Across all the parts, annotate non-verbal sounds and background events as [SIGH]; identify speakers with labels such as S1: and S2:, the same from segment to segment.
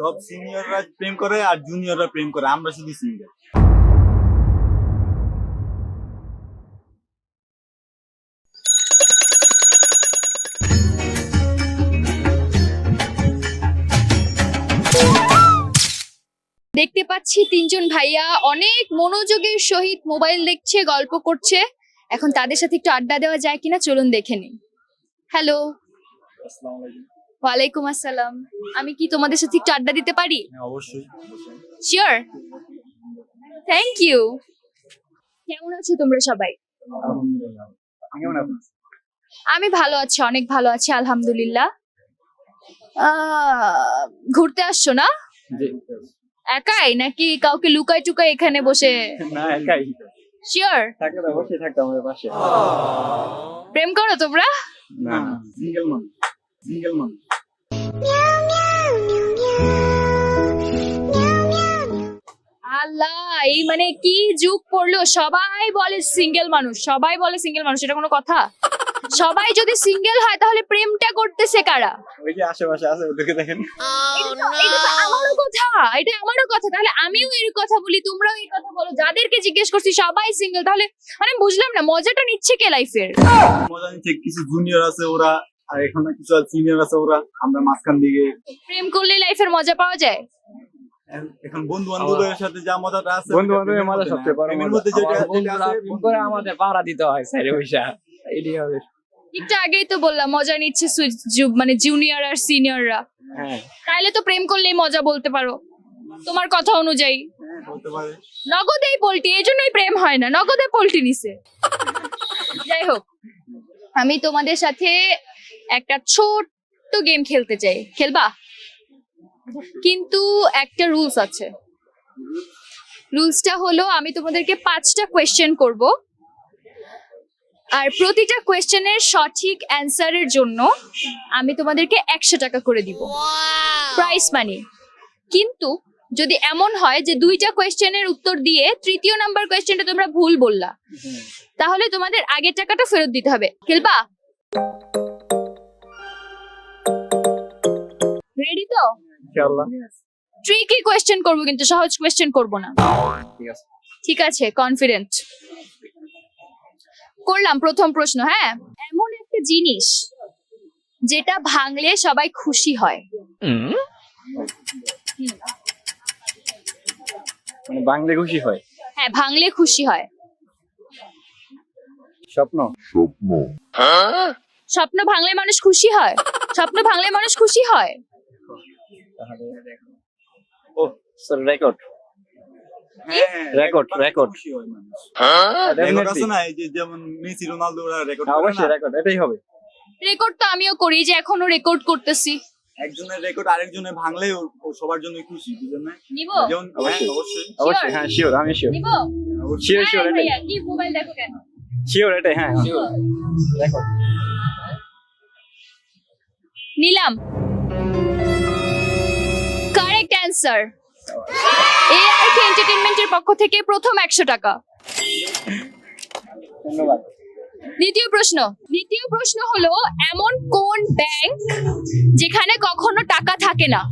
S1: সব সিনিয়ররা প্রেম করে আর জুনিয়ররা প্রেম করে আমরা শুধু সিঙ্গেল
S2: দেখতে পাচ্ছি তিনজন ভাইয়া অনেক মনোযোগের সহিত মোবাইল দেখছে গল্প করছে। এখন তাদের সাথে একটু আড্ডা দেওয়া যায় কিনা চলুন দেখে নিই। হ্যালো
S1: আসসালামু আলাইকুম।
S2: ওয়ালাইকুম আসসালাম। আমি কি তোমাদের সাথে একটু আড্ডা দিতে পারি?
S1: হ্যাঁ অবশ্যই।
S2: শিওর থ্যাংক ইউ কেমন আছো তোমরা সবাই? আমি ভালো আছি অনেক ভালো আছি আলহামদুলিল্লাহ। ঘুরতে আসছো না? একাই নাকি কাউকে লুকাই টুকাই এখানে বসে?
S1: না একাই।
S2: শিওর
S1: আমাদের পাশে।
S2: প্রেম করো তোমরা?
S1: না সিঙ্গেল মান সিঙ্গেল মান
S2: আল্লাহ এই মানে কি যুগ পড়ল? সবাই বলে সিঙ্গেল মানুষ সবাই বলে সিঙ্গেল মানুষ এটা কোনো কথা? সবাই যদি সিঙ্গেল হয় তাহলে প্রেমটা করতেছে কারা?
S1: ওই যে আশেপাশে আছে ওদেরকে দেখেন।
S2: এটা তো- আমারও কথা এটা আমারও কথা। তাহলে আমিও এর কথা বলি তোমরাও এই কথা বলো। যাদেরকে জিজ্ঞেস করছি সবাই সিঙ্গেল তাহলে মানে বুঝলাম না মজাটা নিচ্ছে কে লাইফের
S1: মজা নিচ্ছে কিছু জুনিয়র আছে ওরা আর এখানে কিছু সিনিয়র আছে ওরা। আমরা মাঝখান দিকে
S2: প্রেম করলে লাইফের মজা পাওয়া যায়?
S1: এখন বন্ধু বান্ধবের সাথে যা মজাটা আছে
S3: বন্ধু-বান্ধবের মজা সবচেয়ে বড়
S1: প্রেমের মধ্যে যেটা আছে
S3: করে আমাদের পাড়া দিতে হয় সাইডে পয়সা এটাই হবে।
S2: একটু আগেই তো বললাম মজা নিচ্ছে মানে জুনিয়র আর সিনিয়ররা
S3: হ্যাঁ।
S2: তাইলে তো প্রেম করলেই মজা বলতে পারো। তোমার কথা অনুযায়ী।
S1: হ্যাঁ, বলতে পারে।
S2: নগদেই পোল্টি এই জন্যই প্রেম হয় না নগদে পোল্টি নিছে। যাই হোক আমি তোমাদের সাথে একটা ছোট্ট গেম খেলতে চাই। খেলবা? কিন্তু একটা রুলস আছে। রুলসটা হলো আমি তোমাদেরকে পাঁচটা কোয়েশ্চেন করব। আর প্রতিটা কোয়েশ্চেনের সঠিক অ্যান্সারের জন্য আমি তোমাদেরকে একশো টাকা করে দিব। প্রাইস মানি কিন্তু যদি এমন হয় যে দুইটা কোয়েশ্চেনের উত্তর দিয়ে তৃতীয় নাম্বার কোয়েশ্চেনটা তোমরা ভুল বললা তাহলে তোমাদের আগের টাকাটা ফেরত দিতে হবে। খেলবা? রেডি তো?
S3: ইনশাআল্লাহ।
S2: ট্রিকি কোয়েশ্চেন করব কিন্তু সহজ কোয়েশ্চেন করব না।
S3: ঠিক আছে।
S2: ঠিক আছে কনফিডেন্ট করলাম প্রথম প্রশ্ন হ্যাঁ? এমন একটা জিনিস যেটা ভাঙলে সবাই খুশি হয়। হুম।
S3: মানে বাংলা খুশি হয়?
S2: হ্যাঁ ভাঙলে খুশি হয়।
S3: স্বপ্ন।
S2: স্বপ্ন ভাঙলে মানুষ খুশি হয়? স্বপ্ন ভাঙলে মানুষ খুশি হয়?
S3: ও sorry record Record, record.
S1: Record আছে না এই যে যেমন মেসি রোনালদো ওরা রেকর্ড
S3: অবশ্যই রেকর্ড এটাই হবে।
S2: রেকর্ড তো আমিও করি যে এখনও রেকর্ড করতেছি।
S1: একজনের রেকর্ড আরেকজনের ভাঙলে ও- ও সবার জন্য খুশি বুঝলেন না?
S2: নিব?
S1: যেমন
S3: অবশ্যই।
S1: হ্যাঁ, অবশ্যই।
S3: অবশ্যই হ্যাঁ শিওর আমি শিওর
S2: নিব?
S3: শিওর শিওর
S2: হ্যাঁ,
S3: এটাই।
S2: কি মোবাইল দেখো কেন?
S3: শিওর এটাই হ্যাঁ রেকর্ড
S2: নিলাম। অ্যান্সার এআরকে এন্টারটেইনমেন্টের পক্ষ থেকে প্রথম একশো টাকা।
S3: ধন্যবাদ।
S2: দ্বিতীয় প্রশ্ন। দ্বিতীয় প্রশ্ন হলো এমন কোন ব্যাংক যেখানে কখনো টাকা থাকে না?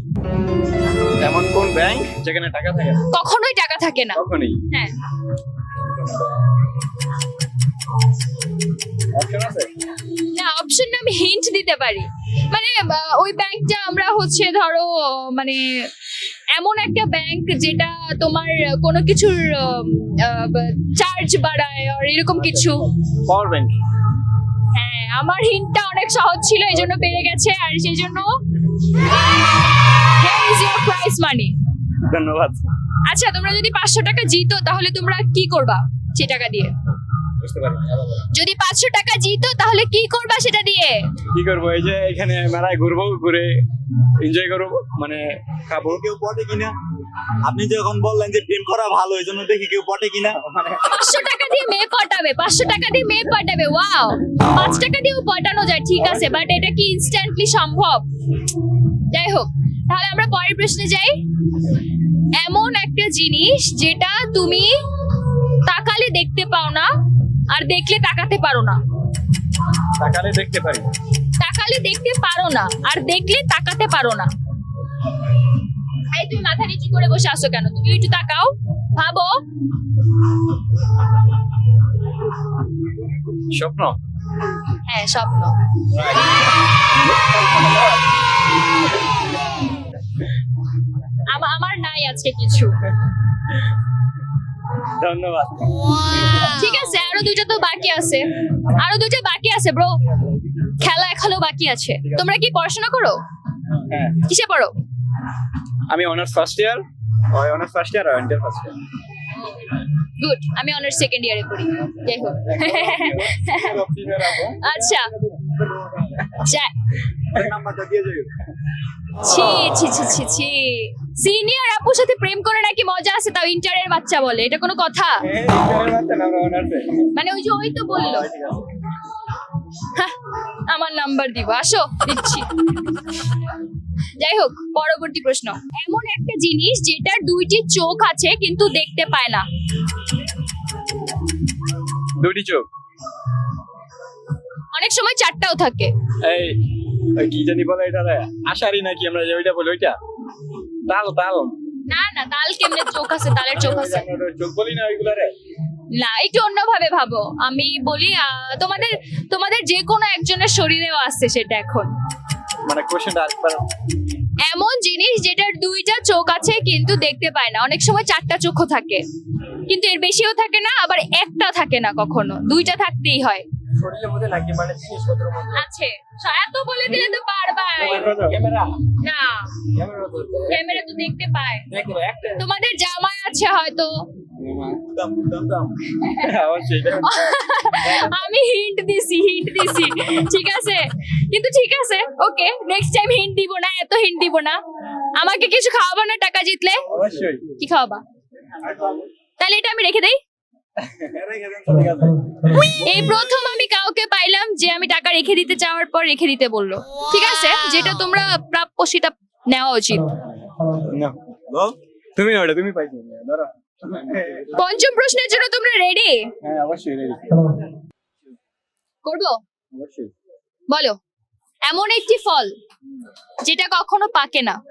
S3: এমন কোন ব্যাংক যেখানে টাকা থাকে না?
S2: কখনোই টাকা থাকে না।
S3: কখনই।
S2: হ্যাঁ। না অপশন আমি হিন্ট দিতে পারি। মানে ওই ব্যাংকটা আমরা হচ্ছে ধরো মানে এমন একটা ব্যাংক যেটা তোমার কোনো কিছুর চার্জ বাড়ায় আর এরকম কিছু।
S3: পাওয়ার ব্যাংক
S2: হ্যাঁ আমার হিন্টটা অনেক সহজ ছিল এই জন্য পেরে গেছে। আর সেই জন্য প্রাইস মানি
S3: ধন্যবাদ।
S2: আচ্ছা তোমরা যদি পাঁচশো টাকা জিতো তাহলে তোমরা কি করবা সে টাকা দিয়ে?
S3: বুঝতে পারি
S2: যদি পাঁচশো টাকা জিতো তাহলে কি করবা সেটা দিয়ে?
S3: কি করব এই যে এখানে মেলায় ঘুরবো ঘুরে এনজয় করব মানে খাব।
S1: কেউ পটে কিনা? আপনি যখন বললেন যে প্রেম করা ভালো এই জন্য দেখি কেউ পটে কিনা?
S3: মানে
S2: পাঁচশো টাকা দিয়ে মেয়ে পটাবে পাঁচশো টাকা দিয়ে মেয়ে পটাবে ওয়াও পাঁচ টাকা দিয়েও পটানো যায় ঠিক আছে বাট এটা কি ইনস্ট্যান্টলি সম্ভব? যাই হোক তাহলে আমরা পরের প্রশ্নে যাই। এমন একটা জিনিস যেটা তুমি তাকালে দেখতে পাও না আর দেখলে তাকাতে পারো না।
S3: তাকালে দেখতে পারি।
S2: তাকালে দেখতে পারো না আর দেখলে তাকাতে পারো না। এই তুমি মাথা নিচু করে বসে আসো কেন? তুমি একটু তাকাও ভাবো।
S3: স্বপ্ন?
S2: হ্যাঁ স্বপ্ন। আমা- আমার নাই আজকে কিছু।
S3: ধন্যবাদ।
S2: ঠিক আছে আরও দুইটা তো বাকি আছে। আরও দুইটা বাকি আছে ব্রো খেলা এখনও বাকি আছে। তোমরা কি পড়াশোনা করো?
S3: হ্যাঁ।
S2: কিসে পড়ো?
S3: আমি অনার্স ফার্স্ট ইয়ার ওই অনার্স ফার্স্ট ইয়ার আর ইন্টার ফার্স্ট ইয়ার
S2: গুড আমি অনার্স সেকেন্ড ইয়ারে পড়ি। যাই হোক। [LAUGHS] আচ্ছা। [LAUGHS] যা-
S1: নাম্বারটা দিয়ে
S2: ছি ছি ছি ছি ছি। সিনিয়র আপুর সাথে প্রেম করে নাকি মজা আছে তাও ইন্টারের বাচ্চা বলে এটা কোনো কথা? মানে ওই যে ওই তো বলল। আমার নাম্বার দিব আসো দিচ্ছি। যাই হোক পরবর্তী প্রশ্ন। এমন একটা জিনিস যেটার দুইটি চোখ আছে কিন্তু দেখতে পায় না।
S3: দুটি চোখ।
S2: অনেক সময় চারটাও থাকে।
S3: এই কি জানি বলে এটা আশারি নাকি আমরা যে ওইটা বলি ওইটা? তাল তাল।
S2: না না তাল কেমনে চোখ আছে? তালের চোখ আছে।
S3: চোখ বলি না ওইগুলা রে
S2: না একটু অন্যভাবে ভাবো। আমি বলি তোমাদের তোমাদের যে কোনো একজনের শরীরেও আছে সেটা এখন।
S3: মানে কোশ্চেনটা আরেকবার
S2: এমন জিনিস যেটার দুইটা চোখ আছে কিন্তু দেখতে পায় না। অনেক সময় চারটা চোখও থাকে। কিন্তু এর বেশিও থাকে না আবার একটা থাকে না কখনো। দুইটা থাকতেই হয়।
S3: শরীরের মধ্যে নাকি মানে জিনিসপত্রের মধ্যে।
S2: আছে। এত বলে দিলে তো পারবাই
S3: ক্যামেরা
S2: না।
S3: ক্যামেরা তো
S2: ক্যামেরা তো দেখতে পায়
S3: দেখো একটা।
S2: তোমাদের জামায় আছে হয়তো। আমি হিন্ট দিছি হিন্ট দিছি। ঠিক আছে? কিন্তু ঠিক আছে ওকে নেক্সট টাইম হিন্ট দিব না এত হিন্ট দিব না। আমাকে কিছু খাওয়াবো না টাকা জিতলে?
S3: অবশ্যই।
S2: কি খাওয়াবা? তাহলে এটা আমি রেখে দেই। [LAUGHS] এই প্রথম আমি কাউকে পাইলাম যে আমি টাকা রেখে দিতে চাওয়ার পর রেখে দিতে বলল। ঠিক আছে? যেটা তোমরা প্রাপ্য সেটা নেওয়া উচিত।
S3: তুমি ওটা তুমি পাইছো। ধরো।
S2: পঞ্চম প্রশ্নের জন্য তোমরা রেডি
S3: হ্যাঁ অবশ্যই রেডি
S2: করব?
S3: অবশ্যই।
S2: বলো। এমন একটি ফল যেটা কখনো পাকে না।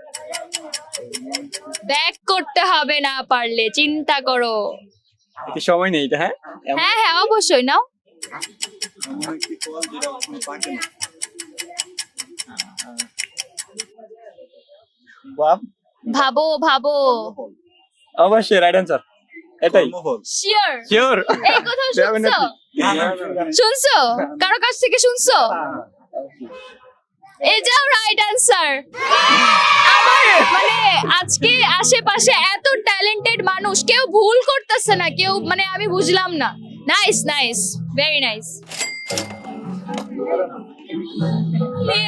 S2: ব্যাক করতে হবে না পারলে চিন্তা করো।
S3: এতে সময় নেই এটা হ্যাঁ?
S2: হ্যাঁ হ্যাঁ অবশ্যই নাও।
S1: একটি
S2: ভাবো ভাবো।
S3: অবশ্যই রাইট অ্যান্সার এটাই।
S2: শিওর
S3: শিওর
S2: এই কথা [LAUGHS] শুনছো? শুনছো? কারও কাছ থেকে শুনছো? এটাও রাইট অ্যান্সার মানে আজকে আশেপাশে এত ট্যালেন্টেড মানুষ কেউ ভুল করতেছে না কেউ মানে আমি বুঝলাম না। নাইস নাইস ভেরি নাইস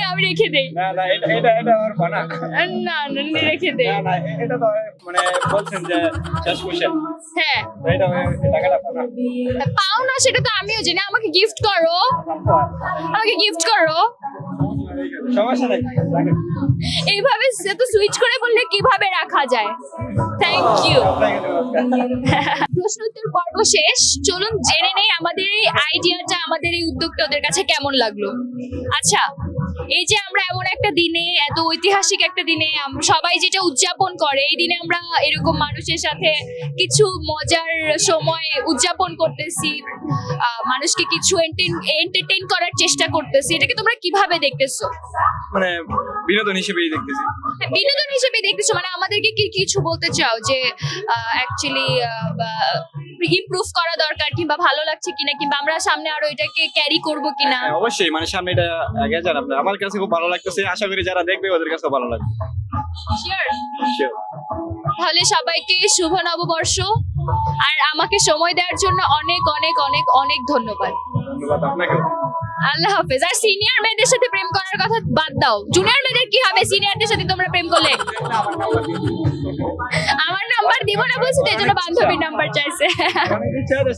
S2: আমি রেখে দেই।
S3: না না এটা এটা এটা আমার বানা।
S2: না না না, রেখে দেই।
S3: না না এটা তো মানে বলছেন যে শেষ কোশ্চেন
S2: হ্যাঁ।
S3: এটা টাকাটা পানা
S2: পাও না সেটা তো আমিও জানি। আমাকে গিফট করো। আমাকে গিফট করো।
S3: সমস্যা নাই তো
S2: এইভাবে সুইচ করে বললে কীভাবে রাখা যায়? থ্যাংক ইউ প্রশ্ন উত্তর পর্ব শেষ। চলুন জেনে নেই আমাদের এই আইডিয়াটা আমাদের এই উদ্যোগটা ওদের কাছে কেমন লাগল? আচ্ছা এই যে আমরা এমন একটা দিনে এত ঐতিহাসিক একটা দিনে সবাই যেটা উদযাপন করে এই দিনে আমরা এরকম মানুষের সাথে কিছু মজার সময় উদযাপন করতেছি মানুষকে কিছু এন্টারটেইন করার চেষ্টা করতেছি। এটাকে তোমরা কীভাবে দেখতেছো?
S3: মানে বিনোদন হিসেবেই দেখতেছি।
S2: হ্যাঁ, বিনোদন হিসেবে দেখতেছো? মানে আমাদেরকে কি কিছু বলতে চাও যে অ্যাকচুয়ালি ইমপ্রুভ করা দরকার কিংবা ভালো লাগছে কিনা কিংবা আমরা সামনে আরও এটাকে ক্যারি করব কিনা?
S3: হ্যাঁ, অবশ্যই। মানে সামনে এটা আগে আপনার আমার কাছে খুব ভালো লাগতেছে। আশা করি যারা দেখবে ওদের কাছেও ভালো লাগবে.
S2: তাহলে সবাইকে শুভ নববর্ষ। আর আমাকে সময় দেওয়ার জন্য অনেক অনেক অনেক অনেক ধন্যবাদ।
S3: ধন্যবাদ আপনাকে।
S2: আল্লাহ হাফেজ। আর সিনিয়র মেয়েদের সাথে প্রেম করার কথা বাদ দাও। জুনিয়র মেয়েদের কি হবে? সিনিয়রদের সাথে তোমরা প্রেম করলে? আমার নাম্বার দিব না বলছি তো এই জন্য বান্ধবীর নাম্বার চাইছে।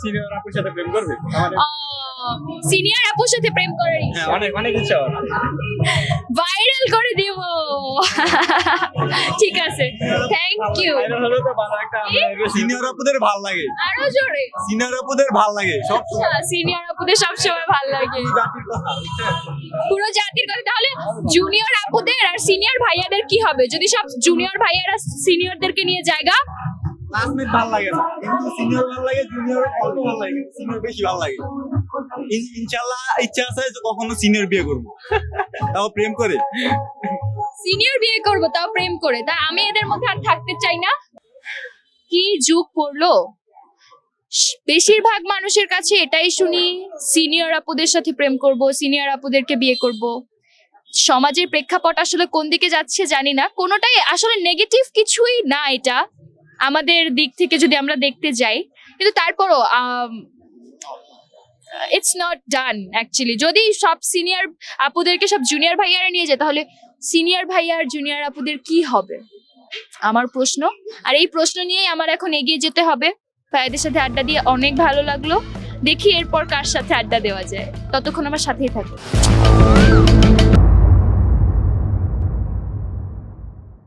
S3: সিনিয়র আপুর সাথে প্রেম করবে।
S2: সিনিয়র আপুর সাথে প্রেম করার
S3: হ্যাঁ অনেক অনেক ইচ্ছা
S2: ভাইরাল করে দিব। ঠিক আছে। থ্যাংক ইউ
S3: Viral হলে তো ভালো একটা আমরা
S1: সিনিয়র আপুদের ভালো লাগে।
S2: আরও জোরে?
S1: সিনিয়র আপুদের ভালো লাগে সব
S2: সিনিয়র আপুদের সবসময় ভালো লাগে। পুরো জাতির কথা। তাহলে জুনিয়র আপুদের আর সিনিয়র ভাইয়াদের কি হবে? যদি সব জুনিয়র ভাইয়ারা সিনিয়রদেরকে নিয়ে জায়গা
S1: লাগে না। কিন্তু সিনিয়র লাগে জুনিয়র অল্প লাগে সিনিয়র বেশি লাগে। ইনশাল্লাহ ইচ্ছা আছে যে কখনো সিনিয়র বিয়ে তাও প্রেম করে।
S2: সিনিয়র বিয়ে করব, তাও প্রেম করে। তা আমি এদের মধ্যে আর থাকতে চাই না। কি যুগ পড়ল? বেশিরভাগ মানুষের কাছে এটাই শুনি সিনিয়র আপুদের সাথে প্রেম করব সিনিয়র আপুদেরকে বিয়ে করব। সমাজের প্রেক্ষাপট আসলে কোন দিকে যাচ্ছে জানি না। কোনোটাই আসলে নেগেটিভ কিছুই না এটা। আমাদের দিক থেকে যদি আমরা দেখতে যাই, কিন্তু তারপরও ইটস নট ডান অ্যাকচুয়ালি যদি সব সিনিয়র আপুদেরকে সব জুনিয়র ভাইয়ারা নিয়ে যায়, তাহলে সিনিয়র ভাইয়া আর জুনিয়র আপুদের কি হবে? আমার প্রশ্ন। আর এই প্রশ্ন নিয়েই আমার এখন এগিয়ে যেতে হবে। ভাইয়াদের সাথে আড্ডা দিয়ে অনেক ভালো লাগল। দেখি এরপর কার সাথে আড্ডা দেওয়া যায়। ততক্ষণ আমার সাথেই থাকো